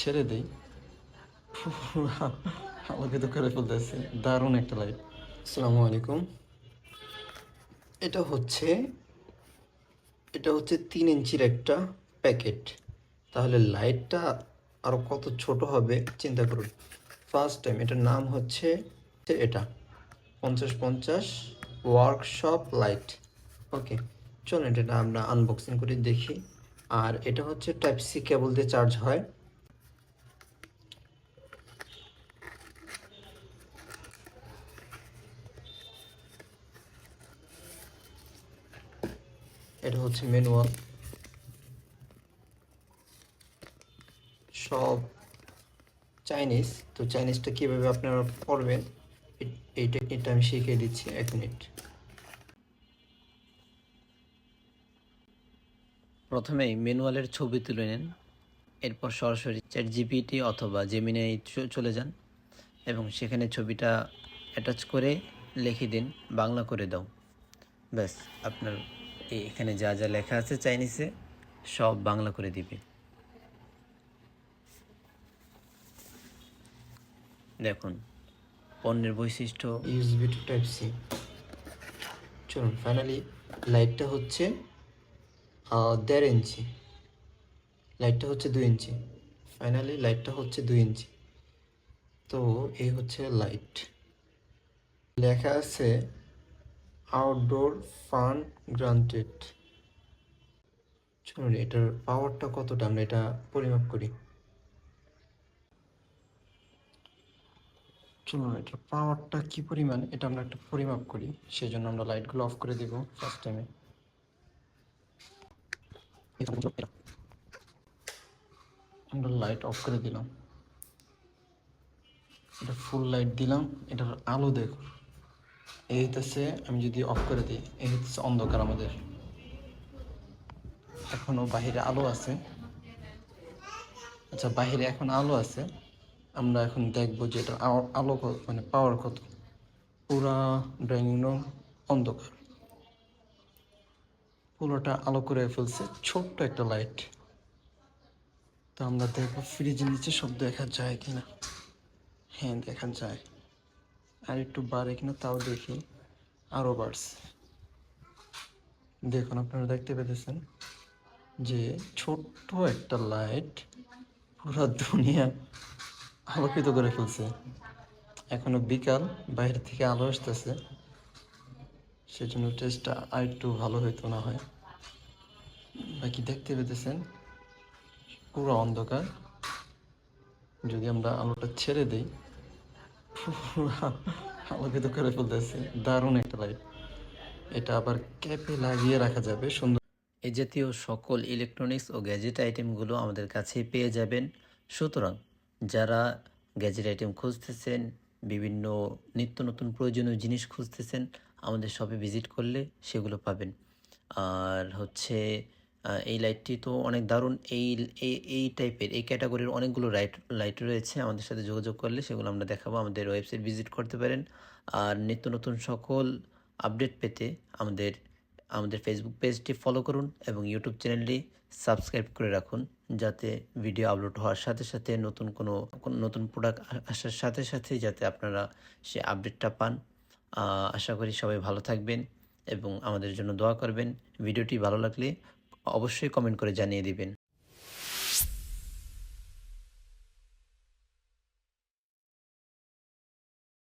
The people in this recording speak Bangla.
ছেড়ে দেই। আমাকে তো করে ফেলতেছে দারুণ একটা লাইট আসসালামু আলাইকুম। এটা হচ্ছে এটা হচ্ছে তিন ইঞ্চির একটা প্যাকেট তাহলে লাইটটা আরও কত ছোট হবে, চিন্তা করুন। ফার্স্ট টাইম এটার নাম হচ্ছে এটা। পঞ্চাশ পঞ্চাশ ওয়ার্কশপ লাইট ওকে চলুন এটা আমরা আনবক্সিং করে দেখি। আর এটা হচ্ছে টাইপ সি কেবল দিয়ে চার্জ হয়। এটা হচ্ছে ম্যানুয়াল সব চাইনিজ তো চাইনিজটা কীভাবে আপনারা পড়বেন এই টেকনিকটা আমি শিখিয়ে দিচ্ছি এক মিনিট প্রথমেই ম্যানুয়ালের ছবি তুলে নেন, এরপর সরাসরি চ্যাট জিপিটি অথবা জেমিনাই চলে যান, এবং সেখানে ছবিটা অ্যাটাচ করে লিখে দিন, বাংলা করে দাও। ব্যাস, আপনার এখানে যা যা লেখা আছে চাইনিজে, সব বাংলা করে দিবে। দেখুন, পণ্যের বৈশিষ্ট্য। ইউএসবি টু টাইপ সি চলুন ফাইনালি লাইটটা হচ্ছে দেড় ইঞ্চি। লাইটটা হচ্ছে দুই ইঞ্চি। ফাইনালি লাইটটা হচ্ছে দুই ইঞ্চি। তো, এই হচ্ছে লাইট লেখা আছে আউটডোর ফান গ্রান্টেড চলুন এটার পাওয়ারটা কতটা? আমরা এটা পরিমাপ করি। চলুন এটার পাওয়ারটা কি পরিমাণ? এটা আমরা একটা পরিমাপ করি। সেই জন্য আমরা লাইটগুলো অফ করে দিব ফার্স্ট টাইমে আমরা লাইট অফ করে দিলাম। এটা ফুল লাইট দিলাম। এটার আলো দেখো এই হইতেছে, আমি যদি অফ করে দিই, এই হচ্ছে অন্ধকার আমাদের। এখনও বাহিরে আলো আছে। আচ্ছা বাহিরে এখন আলো আছে। আমরা এখন দেখব যে এটা আলো- মানে পাওয়ার কত। পুরা ড্রয়িং রুম অন্ধকার। পুরোটা আলো করে ফেলছে ছোট্ট একটা লাইট তো আমরা দেখব ফ্রিজের নিচে সব দেখা যায় কিনা। হ্যাঁ দেখা যায়। আর একটু বাড়ে কিনা তাও দেখি। আরও বাড়ছে। দেখুন, আপনারা দেখতে পেতেছেন যে ছোট্ট একটা লাইট পুরো দুনিয়া আলোকিত করে ফেলছে। এখনও বিকাল, বাইরে থেকে আলো আসতেছে। সেজন্য টেস্টটা আর একটু ভালো হইতো না হয়। বাকি দেখতে পেতেছেন পুরো অন্ধকার। যদি আমরা আলোটা ছেড়ে দিই আলোকিত করে ফেলতেছে। দারুণ একটা লাইট এটা আবার ক্যাপে লাগিয়ে রাখা যাবে, সুন্দর। এ জাতীয় সকল ইলেকট্রনিক্স ও গ্যাজেট আইটেমগুলো আমাদের কাছে পেয়ে যাবেন। সুতরাং যারা গ্যাজেট আইটেম খুঁজতেছেন, বিভিন্ন নিত্য নতুন প্রয়োজনীয় জিনিস খুঁজতেছেন, আমাদের শপে ভিজিট করলে সেগুলো পাবেন। আর হচ্ছে এই লাইটটি তো অনেক দারুণ। এই এই টাইপের এই ক্যাটাগরির অনেকগুলো লাইট লাইট রয়েছে। আমাদের সাথে যোগাযোগ করলে সেগুলো আমরা দেখাবো। আমাদের ওয়েবসাইট ভিজিট করতে পারেন। আর নিত্য নতুন সকল আপডেট পেতে আমাদের আমাদের ফেসবুক পেজটি ফলো করুন এবং ইউটিউব চ্যানেলটি সাবস্ক্রাইব করে রাখুন, যাতে ভিডিও আপলোড হওয়ার সাথে সাথে নতুন কোনো নতুন প্রোডাক্ট আসার সাথে সাথে যাতে আপনারা সে আপডেটটা পান। আশা করি সবাই ভালো থাকবেন এবং আমাদের জন্য দোয়া করবেন। ভিডিওটি ভালো লাগলে অবশ্যই কমেন্ট করে জানিয়ে দিবেন।